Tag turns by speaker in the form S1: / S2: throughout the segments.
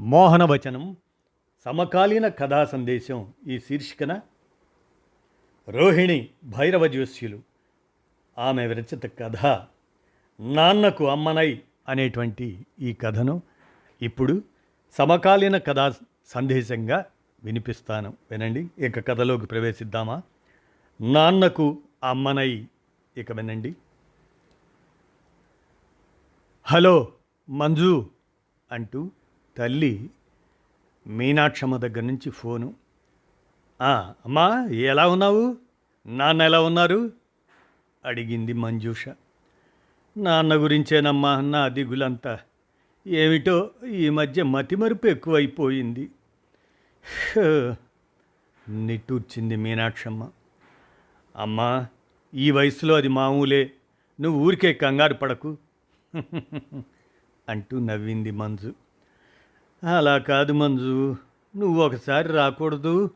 S1: మోహనవచనం సమకాలీన కథా సందేశం ఈ శీర్షికన. రోహిణి భైరవ జోస్యులు ఆమె విరచిత కథ నాన్నకు అమ్మనై అనేటువంటి ఈ కథను ఇప్పుడు సమకాలీన కథా సందేశంగా వినిపిస్తాను. వినండి ఇక కథలోకి ప్రవేశిద్దామా? నాన్నకు అమ్మనై ఇక వినండి. హలో మంజు అంటూ తల్లి మీనాక్షమ్మ దగ్గర నుంచి ఫోను. అమ్మా ఎలా ఉన్నావు? నాన్న ఎలా ఉన్నారు? అడిగింది మంజూష. నాన్న గురించేనమ్మా నా దిగులంతా ఏమిటో ఈ మధ్య మతిమరుపు ఎక్కువైపోయింది. నిట్టూర్చింది మీనాక్షమ్మ. అమ్మా ఈ వయసులో అది మామూలే. నువ్వు ఊరికే కంగారు పడకు. అంటూ నవ్వింది మంజు. అలా కాదు మంజు. నువ్వు ఒకసారి రాకూడదు.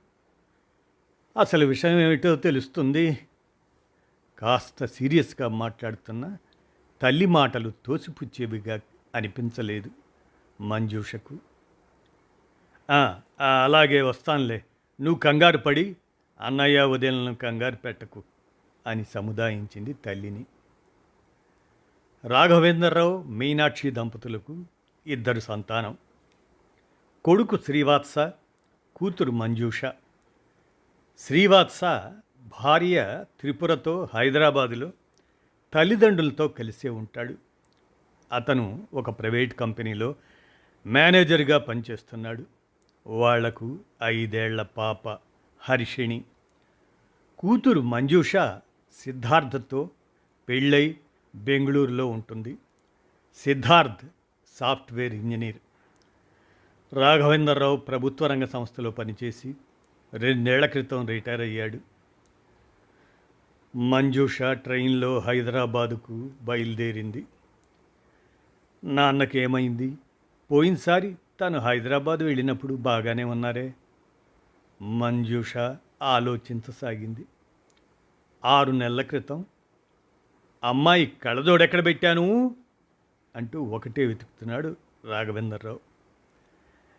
S1: అసలు విషయం ఏమిటో తెలుస్తుంది. కాస్త సీరియస్గా మాట్లాడుతున్న తల్లి మాటలు తోసిపుచ్చేవిగా అనిపించలేదు మంజూషకు. అలాగే వస్తానులే. నువ్వు కంగారు పడి అన్నయ్య ఉదయం కంగారు పెట్టకు అని సముదాయించింది తల్లిని. రాఘవేంద్రరావు మీనాక్షి దంపతులకు ఇద్దరు సంతానం. కొడుకు శ్రీవాత్స కూతురు మంజూష. శ్రీవాత్స భార్య త్రిపురతో హైదరాబాదులో తల్లిదండ్రులతో కలిసే ఉంటాడు. అతను ఒక ప్రైవేట్ కంపెనీలో మేనేజర్గా పనిచేస్తున్నాడు. వాళ్ళకు ఐదేళ్ళ పాప హర్షిణి. కూతురు మంజూష సిద్ధార్థతో పెళ్ళై బెంగళూరులో ఉంటుంది. Siddharth software engineer. రాఘవేంద్రరావు ప్రభుత్వ రంగ సంస్థలో పనిచేసి రెండేళ్ళ క్రితం రిటైర్ అయ్యాడు. మంజుష ట్రైన్లో హైదరాబాదుకు బయలుదేరింది. నాన్నకేమైంది పోయినసారి తను హైదరాబాద్ వెళ్ళినప్పుడు బాగానే ఉన్నారే. మంజుష ఆలోచించసాగింది. ఆరు నెలల క్రితం అమ్మాయి కళ్ళజోడెక్కడ పెట్టాను? అంటూ ఒకటే వెతుకుతున్నాడు రాఘవేంద్రరావు.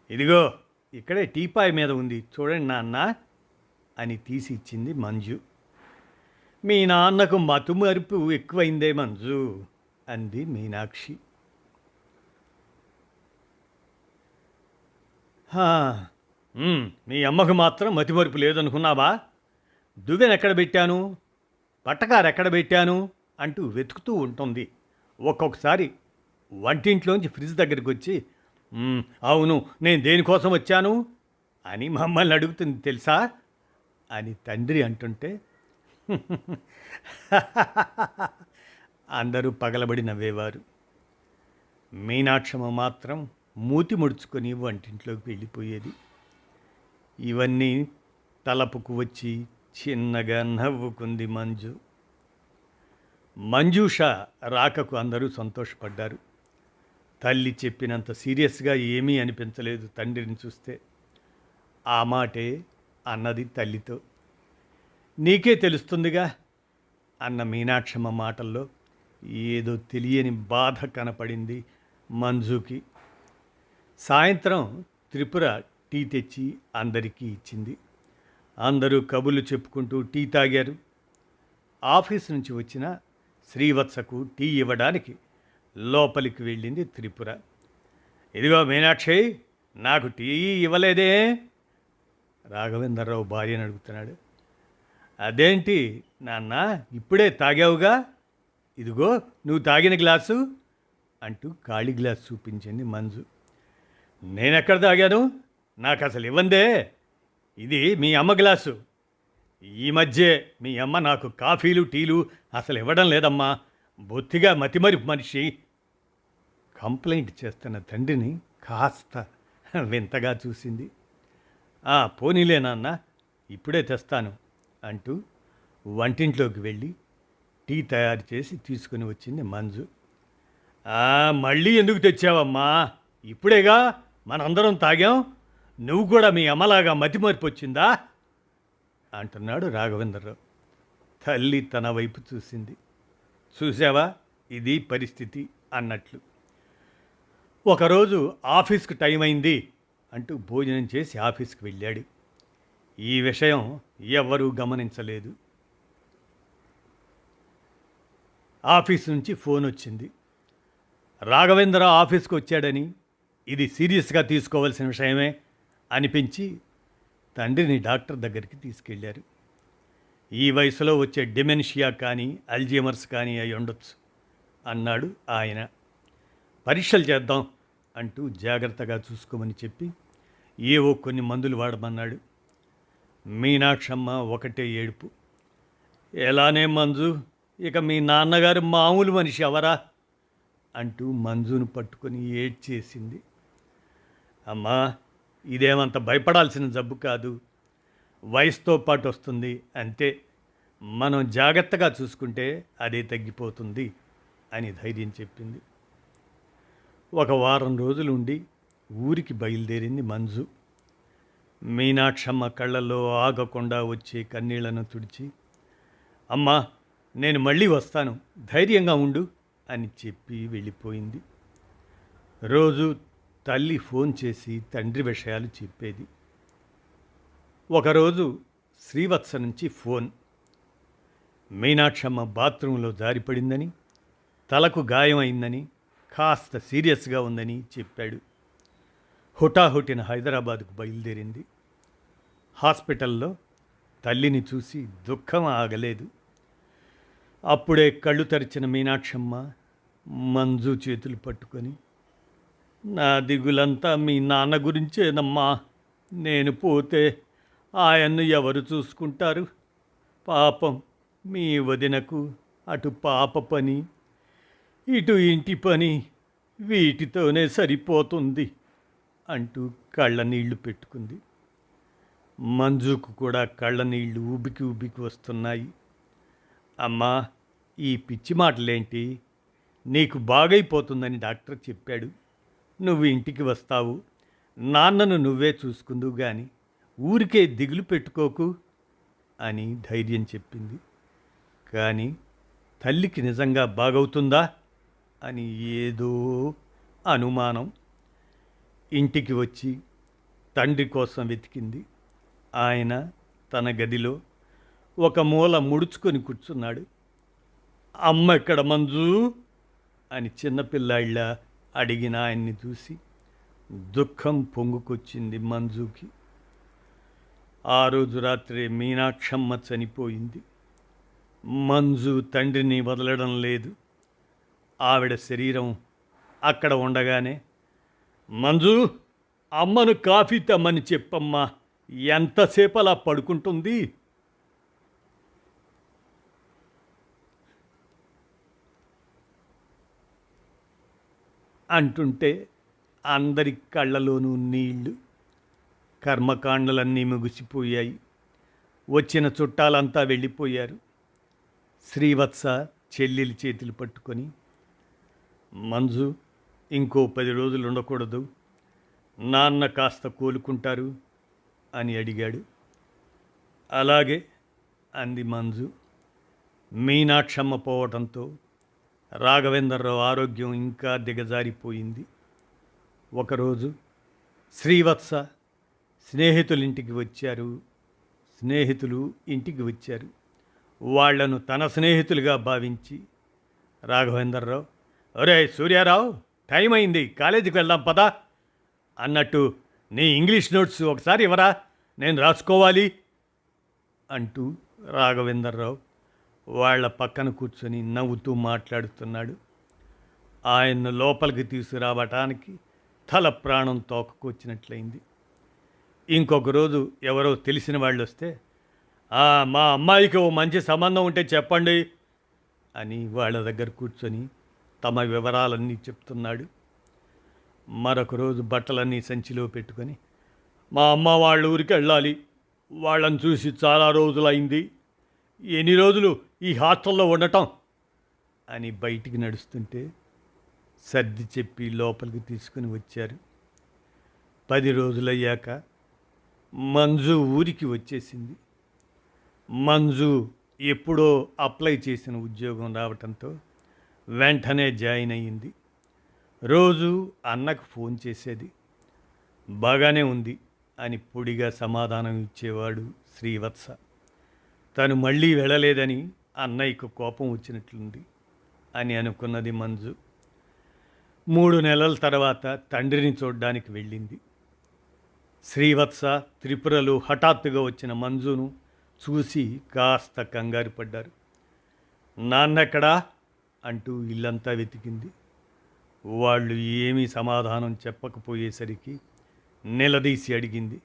S1: ఇదిగో ఇక్కడే టీపాయ్ మీద ఉంది. చూడండి నాన్న అని తీసి ఇచ్చింది మంజు. మీ నాన్నకు మతుమరుపు ఎక్కువైందే మంజు అంది మీనాక్షి. మీ అమ్మకు మాత్రం మతిమరుపు లేదనుకున్నావా? దువ్వెన ఎక్కడ పెట్టాను? పట్టకారు ఎక్కడ పెట్టాను? అంటూ వెతుకుతూ ఉంటుంది. ఒక్కొక్కసారి వంటింట్లోంచి ఫ్రిడ్జ్ దగ్గరికి వచ్చి అవును నేను దేనికోసం వచ్చాను? అని మమ్మల్ని అడుగుతుంది తెలుసా? అని తండ్రి అంటుంటే అందరూ పగలబడి నవ్వేవారు. మీనాక్షమ్మ మాత్రం మూతి ముడుచుకొని వంటింట్లోకి వెళ్ళిపోయేది. ఇవన్నీ తలపుకు వచ్చి చిన్నగా నవ్వుకుంది మంజు. మంజూష రాకకు అందరూ సంతోషపడ్డారు. తల్లి చెప్పినంత సీరియస్గా ఏమీ అనిపించలేదు తండ్రిని చూస్తే. ఆ మాటే అన్నది తల్లితో. నీకే తెలుస్తుందిగా అన్న మీనాక్షమ్మ మాటల్లో ఏదో తెలియని బాధ కనపడింది మంజుకి. సాయంత్రం త్రిపుర టీ తెచ్చి అందరికీ ఇచ్చింది. అందరూ కబుర్లు చెప్పుకుంటూ టీ తాగారు. ఆఫీస్ నుంచి వచ్చిన శ్రీవత్సకు టీ ఇవ్వడానికి లోపలికి వెళ్ళింది త్రిపుర. ఇదిగో మీనాక్షి నాకు టీ ఇవ్వలేదే? రాఘవేంద్రరావు భార్యను అడుగుతున్నాడు. అదేంటి నాన్న ఇప్పుడే తాగావుగా? ఇదిగో నువ్వు తాగిన గ్లాసు అంటూ ఖాళీ గ్లాస్ చూపించింది మంజు. నేనెక్కడ తాగాను? నాకు అసలు ఇవ్వందే. ఇది మీ అమ్మ గ్లాసు. ఈ మధ్యే మీ అమ్మ నాకు కాఫీలు టీలు అసలు ఇవ్వడం లేదమ్మా. బొత్తిగా మతిమరి మనిషి. కంప్లైంట్ చేస్తున్న తండ్రిని కాస్త వింతగా చూసింది. "ఆ, పోనీలే నాన్న ఇప్పుడే తెస్తాను అంటూ వంటింట్లోకి వెళ్ళి టీ తయారు చేసి తీసుకుని వచ్చింది మంజు. మళ్ళీ ఎందుకు తెచ్చావమ్మా? ఇప్పుడేగా మనందరం తాగాం. నువ్వు కూడా మీ అమ్మలాగా మతిమరుపు వచ్చిందా? అంటున్నాడు రాఘవేంద్రరావు. తల్లి తన వైపు చూసింది. చూసావా ఇది పరిస్థితి అన్నట్లు. ఒకరోజు ఆఫీస్కి టైం అయింది అంటూ భోజనం చేసి ఆఫీస్కి వెళ్ళాడు. ఈ విషయం ఎవరూ గమనించలేదు. ఆఫీస్ నుంచి ఫోన్ వచ్చింది. రాఘవేంద్ర ఆఫీస్కి వచ్చాడని ఇది సీరియస్గా తీసుకోవాల్సిన విషయమే అనిపించి తండ్రిని డాక్టర్ దగ్గరికి తీసుకెళ్ళారు ఈ వయసులో వచ్చే డిమెన్షియా కానీ అల్జీమర్స్ కానీ అయి ఉండొచ్చు అన్నాడు ఆయన. పరీక్షలు చేద్దాం అంటూ జాగ్రత్తగా చూసుకోమని చెప్పి ఏవో కొన్ని మందులు వాడమన్నాడు. మీనాక్షమ్మ ఒకటే ఏడుపు. ఎలానే మంజు ఇక మీ నాన్నగారు మామూలు మనిషి ఎవరా? అంటూ మంజును పట్టుకొని ఏడ్చేసింది. అమ్మా ఇదేమంత భయపడాల్సిన జబ్బు కాదు. వయసుతో పాటు వస్తుంది అంతే మనం జాగ్రత్తగా చూసుకుంటే అదే తగ్గిపోతుంది అని ధైర్యం చెప్పింది. ఒక వారం రోజులు ఉండి ఊరికి బయలుదేరింది మంజు. మీనాక్షమ్మ కళ్ళల్లో ఆగకుండా వచ్చే కన్నీళ్ళను తుడిచి అమ్మా నేను మళ్ళీ వస్తాను ధైర్యంగా ఉండు అని చెప్పి వెళ్ళిపోయింది. రోజు తల్లి ఫోన్ చేసి తండ్రి విషయాలు చెప్పేది. ఒకరోజు శ్రీవత్స నుంచి ఫోన్. మీనాక్షమ్మ బాత్రూంలో జారిపడిందని తలకు గాయమైందని కాస్త సీరియస్గా ఉందని చెప్పాడు. హుటాహుటిన హైదరాబాద్కు బయలుదేరింది. హాస్పిటల్లో తల్లిని చూసి దుఃఖం ఆగలేదు. అప్పుడే కళ్ళు తెరిచిన మీనాక్షమ్మ మంజు చేతులు పట్టుకొని నా దిగులంతా మీ నాన్న గురించేనమ్మా. నేను పోతే ఆయన్ను ఎవరు చూసుకుంటారు? పాపం మీ వదినకు అటు పాప పని ఇటు ఇంటి పని వీటితోనే సరిపోతుంది అంటూ కళ్ళనీళ్ళు పెట్టుకుంది. మంజుకు కూడా కళ్ళ నీళ్ళు ఉబికి ఉబికి వస్తున్నాయి. అమ్మా ఈ పిచ్చి మాటలేంటి? నీకు బాగైపోతుందని డాక్టర్ చెప్పాడు. నువ్వు ఇంటికి వస్తావు. నాన్నను నువ్వే చూసుకుందువు కానీ ఊరికే దిగులు పెట్టుకోకు అని ధైర్యం చెప్పింది. కానీ తల్లికి నిజంగా బాగవుతుందా అని ఏదో అనుమానం ఇంటికి వచ్చి తండ్రి కోసం వెతికింది. ఆయన తన గదిలో ఒక మూల ముడుచుకొని కూర్చున్నాడు. అమ్మ ఎక్కడ మంజు? అని చిన్నపిల్లాళ్ళ అడిగిన ఆయన్ని చూసి దుఃఖం పొంగుకొచ్చింది మంజుకి. ఆ రోజు రాత్రి మీనాక్షమ్మ చనిపోయింది. మంజు తండ్రిని వదలడం లేదు. ఆవిడ శరీరం అక్కడ ఉండగానే మంజు అమ్మను కాఫీ తెమ్మని చెప్పమ్మా ఎంతసేపు అలా పడుకుంటుంది? అంటుంటే అందరి కళ్ళలోనూ నీళ్ళు కర్మకాండలన్నీ ముగిసిపోయాయి. వచ్చిన చుట్టాలంతా వెళ్ళిపోయారు. శ్రీవత్స చెల్లెలి చేతులు పట్టుకొని మంజు ఇంకో పది రోజులు ఉండకూడదు. నాన్న కాస్త కోలుకుంటారు అని అడిగాడు. అలాగే అంది మంజు. మీనాక్షమ్మ పోవటంతో రాఘవేంద్రరావు ఆరోగ్యం ఇంకా దిగజారిపోయింది. ఒకరోజు శ్రీవత్స స్నేహితులింటికి వచ్చారు. స్నేహితులు ఇంటికి వచ్చారు. వాళ్ళను తన స్నేహితులుగా భావించి రాఘవేంద్రరావు ఒరే సూర్యారావు టైం అయింది కాలేజీకి వెళ్దాం పదా అన్నట్టు నీ ఇంగ్లీష్ నోట్స్ ఒకసారి ఇవ్వరా నేను రాసుకోవాలి అంటూ రాఘవేంద్రరావు వాళ్ళ పక్కన కూర్చొని నవ్వుతూ మాట్లాడుతున్నాడు. ఆయన్ను లోపలికి తీసుకురావటానికి తల ప్రాణం తోకకొచ్చినట్లయింది. ఇంకొక రోజు ఎవరో తెలిసిన వాళ్ళు వస్తే మా అమ్మాయికి ఓ మంచి సంబంధం ఉంటే చెప్పండి అని వాళ్ళ దగ్గర కూర్చొని తమ వివరాలన్నీ చెప్తున్నాడు. మరొక రోజు బట్టలన్నీ సంచిలో పెట్టుకొని మా అమ్మ వాళ్ళ ఊరికి వెళ్ళాలి. వాళ్ళని చూసి చాలా రోజులైంది. ఎన్ని రోజులు ఈ హాస్టల్లో ఉండటం అని బయటికి నడుస్తుంటే సర్ది చెప్పి లోపలికి తీసుకుని వచ్చారు. పది రోజులయ్యాక మంజు ఊరికి వచ్చేసింది. మంజు ఎప్పుడో అప్లై చేసిన ఉద్యోగం రావటంతో వెంటనే జాయిన్ అయ్యింది. రోజు అన్నకు ఫోన్ చేసేది. బాగానే ఉంది అని పొడిగా సమాధానం ఇచ్చేవాడు శ్రీవత్స. తను మళ్ళీ వెళ్ళలేదని అన్నయ్యకు కోపం వచ్చినట్లుంది అని అనుకున్నది మంజు. మూడు నెలల తర్వాత తండ్రిని చూడ్డానికి వెళ్ళింది. శ్రీవత్స త్రిపురలు హఠాత్తుగా వచ్చిన మంజును చూసి కాస్త కంగారు పడ్డారు. నాన్నెక్కడా? అంటూ ఇల్లంతా వెతికింది. వాళ్ళు ఏమీ సమాధానం చెప్పకపోయేసరికి నిలదీసి అడిగింది.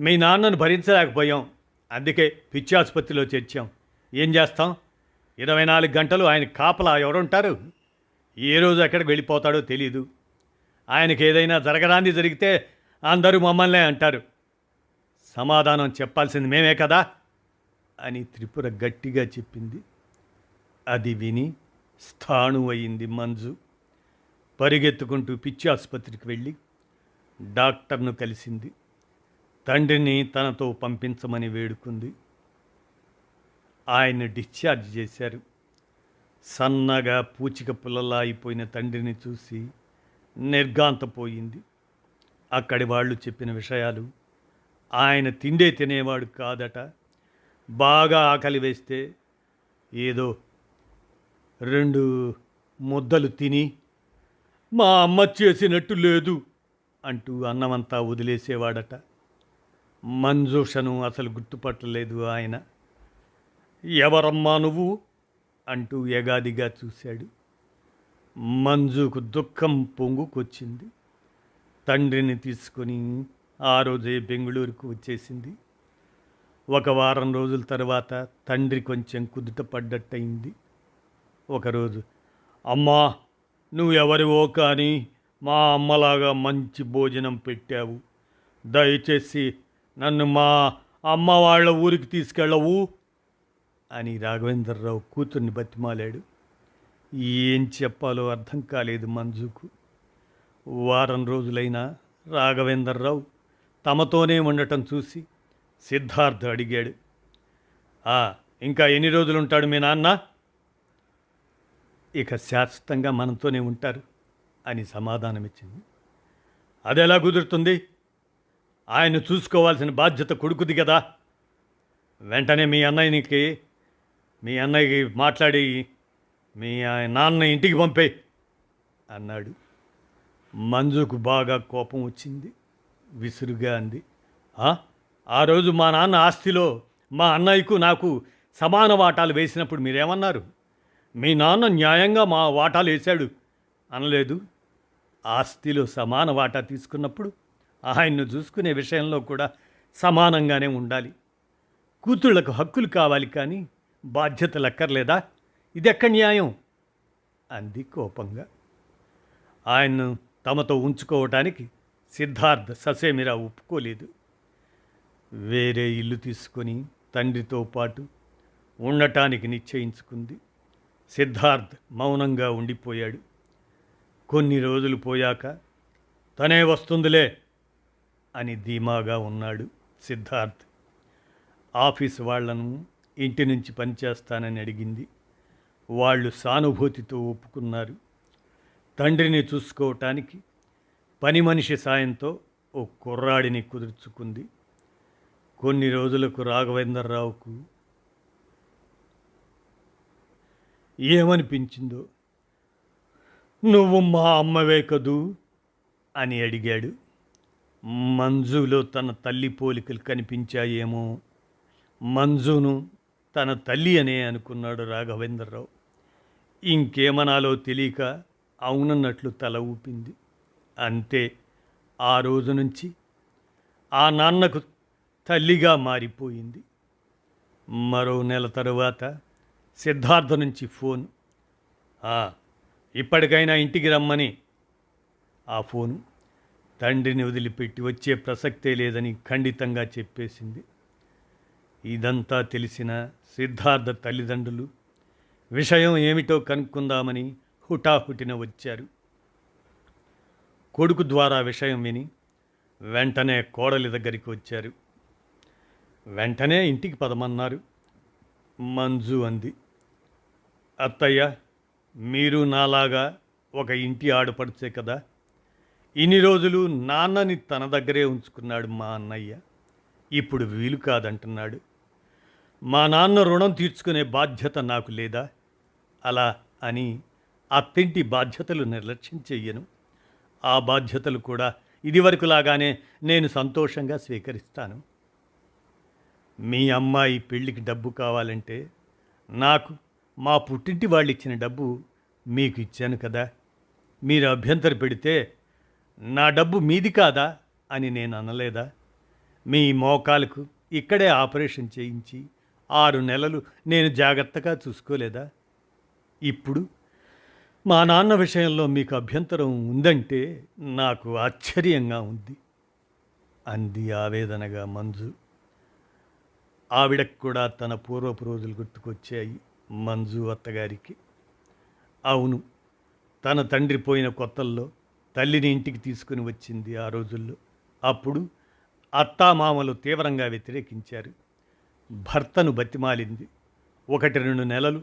S1: మీ నాన్నను భరించలేకపోయాం. అందుకే పిచ్చి ఆసుపత్రిలో చేర్చాం. ఏం చేస్తాం? ఇరవై నాలుగు గంటలు ఆయన కాపలా ఎవరుంటారు? ఏ రోజు ఎక్కడికి వెళ్ళిపోతాడో తెలీదు. ఆయనకి ఏదైనా జరగరాంది జరిగితే అందరూ మమ్మల్నే అంటారు. సమాధానం చెప్పాల్సింది మేమే కదా? అని త్రిపుర గట్టిగా చెప్పింది. అది విని స్థాణు మంజు. పరిగెత్తుకుంటూ పిచ్చి ఆసుపత్రికి వెళ్ళి డాక్టర్ను కలిసింది. తండ్రిని తనతో పంపించమని వేడుకుంది. ఆయన డిశ్చార్జ్ చేశారు. సన్నగా పూచిక పుల్లలా అయిపోయిన తండ్రిని చూసి నిర్గాంతపోయింది అక్కడి వాళ్ళు చెప్పిన విషయాలు. ఆయన తిండే తినేవాడు కాదట. బాగా ఆకలి వేస్తే ఏదో రెండు ముద్దలు తిని మా అమ్మ చేసినట్టు లేదు అంటూ అన్నమంతా వదిలేసేవాడట. మంజూషను అసలు గుర్తుపట్టలేదు ఆయన. ఎవరమ్మా నువ్వు? అంటూ ఎగాదిగా చూశాడు. మంజుకు దుఃఖం పొంగుకొచ్చింది. తండ్రిని తీసుకొని ఆ రోజే బెంగళూరుకు వచ్చేసింది. ఒక వారం రోజుల తర్వాత తండ్రి కొంచెం కుదుట పడ్డట్టయింది ఒకరోజు అమ్మా నువ్వెవరివో కానీ మా అమ్మలాగా మంచి భోజనం పెట్టావు. దయచేసి నన్ను మా అమ్మ వాళ్ళ ఊరికి తీసుకెళ్ళవు అని రాఘవేంద్రరావు కూతుర్ని బతిమాలాడు. ఏం చెప్పాలో అర్థం కాలేదు మంజుకు. వారం రోజులైనా రాఘవేంద్రరావు తమతోనే ఉండటం చూసి సిద్ధార్థ అడిగాడు. "ఆ, ఇంకా ఎన్ని రోజులు ఉంటాడు మీ నాన్న? ఇక శాశ్వతంగా మనతోనే ఉంటారు అని సమాధానమిచ్చింది. అదెలా కుదురుతుంది? ఆయన చూసుకోవాల్సిన బాధ్యత కొడుకుది కదా. వెంటనే మీ అన్నయ్యకి మీ అన్నయ్యకి మాట్లాడి మీ నాన్న ఇంటికి పంపే అన్నాడు. మంజుకు బాగా కోపం వచ్చింది. విసురుగా అంది. "ఆ? రోజు మా నాన్న ఆస్తిలో మా అన్నయ్యకు నాకు సమాన వాటాలు వేసినప్పుడు మీరేమన్నారు? మీ నాన్న న్యాయంగా మా వాటాలు వేశాడు. అనలేదు. ఆస్తిలో సమాన వాటా తీసుకున్నప్పుడు ఆయన్ను చూసుకునే విషయంలో కూడా సమానంగానే ఉండాలి. కూతుళ్ళకు హక్కులు కావాలి కానీ బాధ్యతలు అక్కర్లేదా ఇది ఎక్కడ న్యాయం? అంది కోపంగా. ఆయన్ను తమతో ఉంచుకోవటానికి సిద్ధార్థ్ ససేమిరా ఒప్పుకోలేదు. వేరే ఇల్లు తీసుకొని తండ్రితో పాటు ఉండటానికి నిశ్చయించుకుంది. సిద్ధార్థ్ మౌనంగా ఉండిపోయాడు. కొన్ని రోజులు పోయాక తనే వస్తుందిలే అని ధీమాగా ఉన్నాడు సిద్ధార్థ్. ఆఫీస్ వాళ్ళను ఇంటి నుంచి పనిచేస్తానని అడిగింది. వాళ్ళు సానుభూతితో ఒప్పుకున్నారు. తండ్రిని చూసుకోవటానికి పని మనిషి సాయంతో ఓ కుర్రాడిని కుదుర్చుకుంది. కొన్ని రోజులకు రాఘవేంద్రరావుకు ఏమనిపించిందో నువ్వు మా అమ్మవే కదూ? అని అడిగాడు. మంజులో తన తల్లి పోలికలు కనిపించాయేమో మంజును తన తల్లి అనే అనుకున్నాడు రాఘవేంద్రరావు. ఇంకేమనాలో తెలియక అవునన్నట్లు తల ఊపింది. అంతే ఆ రోజు నుంచి ఆ నాన్నకు తల్లిగా మారిపోయింది. మరో నెల తరువాత సిద్ధార్థ నుంచి ఫోన్. ఇప్పటికైనా ఇంటికి రమ్మని. ఆ ఫోను తండ్రిని వదిలిపెట్టి వచ్చే ప్రసక్తే లేదని ఖండితంగా చెప్పేసింది. ఇదంతా తెలిసిన సిద్ధార్థ తల్లిదండ్రులు విషయం ఏమిటో కనుక్కుందామని హుటాహుటిన వచ్చారు. కొడుకు ద్వారా విషయం విని వెంటనే కోడలి దగ్గరికి వచ్చారు. వెంటనే ఇంటికి పదమన్నారు. మంజు అంది. అత్తయ్య మీరు నాలాగా ఒక ఇంటి ఆడపడిచే కదా. ఇన్ని రోజులు నాన్నని తన దగ్గరే ఉంచుకున్నాడు మా అన్నయ్య. ఇప్పుడు వీలు కాదంటున్నాడు. మా నాన్న రుణం తీర్చుకునే బాధ్యత నాకు లేదా? అలా అని అత్తింటి బాధ్యతలు నిర్లక్ష్యం చెయ్యను. ఆ బాధ్యతలు కూడా ఇదివరకులాగానే నేను సంతోషంగా స్వీకరిస్తాను. మీ అమ్మాయి పెళ్ళికి డబ్బు కావాలంటే నాకు మా పుట్టింటి వాళ్ళు ఇచ్చిన డబ్బు మీకు ఇచ్చాను కదా. మీరు అభ్యంతర పెడితే నా డబ్బు మీది కాదా అని నేను అనలేదా? మీ మోకాలకు ఇక్కడే ఆపరేషన్ చేయించి ఆరు నెలలు నేను జాగ్రత్తగా చూసుకోలేదా? ఇప్పుడు మా నాన్న విషయంలో మీకు అభ్యంతరం ఉందంటే నాకు ఆశ్చర్యంగా ఉంది. అంది ఆవేదనగా మంజు. ఆవిడకు కూడా తన పూర్వపు రోజులు గుర్తుకొచ్చాయి మంజు అత్తగారికి. అవును తన తండ్రి పోయిన కొత్తల్లో తల్లిని ఇంటికి తీసుకుని వచ్చింది ఆ రోజుల్లో. అప్పుడు అత్తామామలు తీవ్రంగా వ్యతిరేకించారు. భర్తను బతిమాలింది. ఒకటి రెండు నెలలు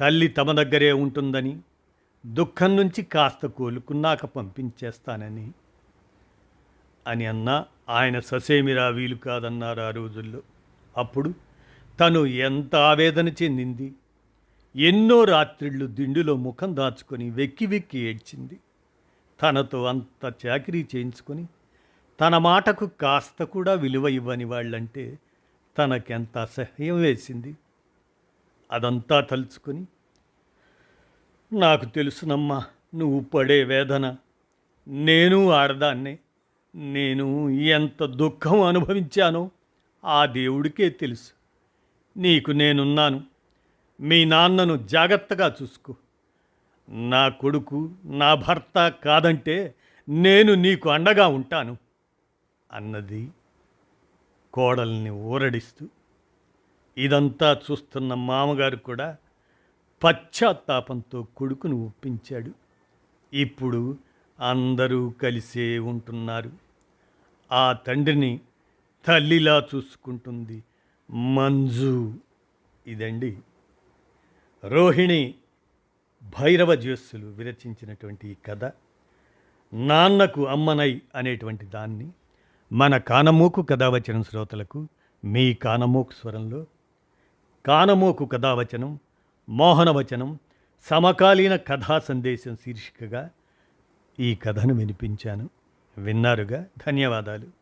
S1: తల్లి తమ దగ్గరే ఉంటుందని దుఃఖం నుంచి కాస్త కోలుకున్నాక పంపించేస్తానని అని అన్నా ఆయన ససేమిరా వీలు కాదన్నారు ఆ రోజుల్లో. అప్పుడు తను ఎంత ఆవేదన చెందింది. ఎన్నో రాత్రిళ్ళు దిండులో ముఖం దాచుకొని వెక్కి వెక్కి ఏడ్చింది. తనతో అంత చాకరీ చేయించుకొని తన మాటకు కాస్త కూడా విలువ ఇవ్వని వాళ్ళంటే తనకెంత అసహ్యం వేసింది. అదంతా తలుచుకొని నాకు తెలుసునమ్మా నువ్వు పడే వేదన. నేను ఆడదాన్నే. నేను ఎంత దుఃఖం అనుభవించానో ఆ దేవుడికే తెలుసు. నీకు నేనున్నాను. మీ నాన్నను జాగ్రత్తగా చూసుకో. నా కొడుకు నా భర్త కాదంటే నేను నీకు అండగా ఉంటాను అన్నది కోడల్ని ఊరడిస్తూ ఇదంతా చూస్తున్న మామగారు కూడా పశ్చాత్తాపంతో కొడుకును ఒప్పించాడు. ఇప్పుడు అందరూ కలిసే ఉంటున్నారు. ఆ తండ్రిని తల్లిలా చూసుకుంటుంది మంజు. ఇదండి. రోహిణి భైరవ జ్యోస్సులు విరచించినటువంటి ఈ కథ. నాన్నకు అమ్మనై అనేటువంటి దాన్ని మన కానమోకు కథావచనం శ్రోతలకు మీ కానమోకు స్వరంలో. కానమోకు కథావచనం మోహనవచనం సమకాలీన కథా సందేశం శీర్షికగా ఈ కథను వినిపించాను. విన్నారుగా? ధన్యవాదాలు.